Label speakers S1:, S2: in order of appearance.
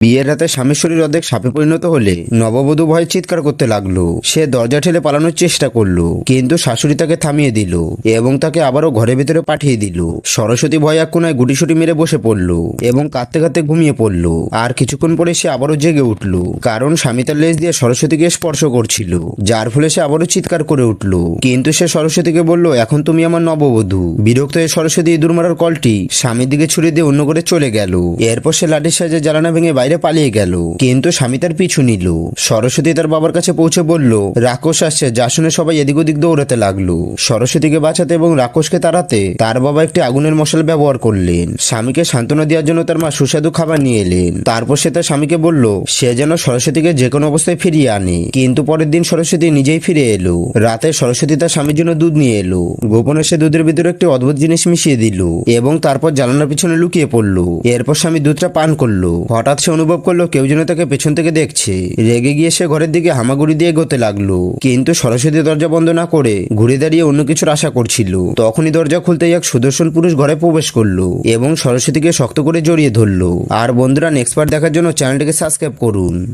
S1: বিয়ের রাতে স্বামীর শরীর অর্ধেক সাপে পরিণত হলে নববধূ ভয়ে চিৎকার করতে লাগল। সে দরজা ঠেলে পালানোর চেষ্টা করল, কিন্তু শাশুড়ি তাকে থামিয়ে দিল এবং তাকে আবারও ঘরের ভিতরে পাঠিয়ে দিল। সরস্বতী ভয় এক কোনায় গুটিসুটি মেরে বসে পড়ল এবং কাঁদতে কাঁদতে ঘুমিয়ে পড়ল। আর কিছুক্ষণ পরে সে আবারও জেগে উঠল, কারণ স্বামী তার লেজ দিয়ে সরস্বতীকে স্পর্শ করছিল, যার ফলে সে আবারও চিৎকার করে উঠল। কিন্তু সে সরস্বতীকে বলল, এখন তুমি আমার নববধূ। বিরক্ত হয়ে সরস্বতী ইঁদুর মারার কলটি স্বামীর দিকে ছুড়ে দিয়ে অন্য করে চলে গেল। এরপর সে লাঠির সাহায্যে জ্বালানা ভেঙে বাইরে পালিয়ে গেল। কিন্তু স্বামী তার পিছু নিল। সরস্বতী তার বাবার কাছে পৌঁছে বলল, রাক্ষস আসছে, যা শুনে সবাই এদিক ওদিক দৌড়াতে লাগল। সরস্বতীকে বাঁচাতে এবং রাক্ষসকে তাড়াতে তার বাবা একটি আগুনের মশাল ব্যবহার করলেন। স্বামীকে সান্ত্বনা দেওয়ার জন্য তার মা সুস্বাদু খাবার নিয়ে এলেন। তারপর সে তার স্বামীকে বলল, সে যেন সরস্বতীকে যে কোনো অবস্থায় ফিরিয়ে আনে। কিন্তু পরের দিন সরস্বতী নিজেই ফিরে এলো। রাতে সরস্বতী তার স্বামীর জন্য দুধ নিয়ে এলো। গোপনে সে দুধের ভিতরে একটি অদ্ভুত জিনিস মিশিয়ে দিল এবং তারপর জ্বালানোর পিছনে লুকিয়ে পড়ল। এরপর স্বামী দুধটা পান করল। হঠাৎ সে অনুভব করল কেউ যেন তাকে পেছন থেকে দেখছে। রেগে গিয়ে সে ঘরের দিকে হামাগুড়ি দিয়ে এগোতে লাগল। কিন্তু সরস্বতী দরজা বন্ধ না করে ঘুরে দাঁড়িয়ে অন্য কিছুর আশা করছিল। তখনই দরজা খুলতেই এক সুদর্শন পুরুষ ঘরে প্রবেশ করল এবং সরস্বতীকে শক্ত করে জড়িয়ে ধরলো। আর বন্ধুরা নেক্সট পার্ট দেখার জন্য চ্যানেলটিকে সাবস্ক্রাইব করুন।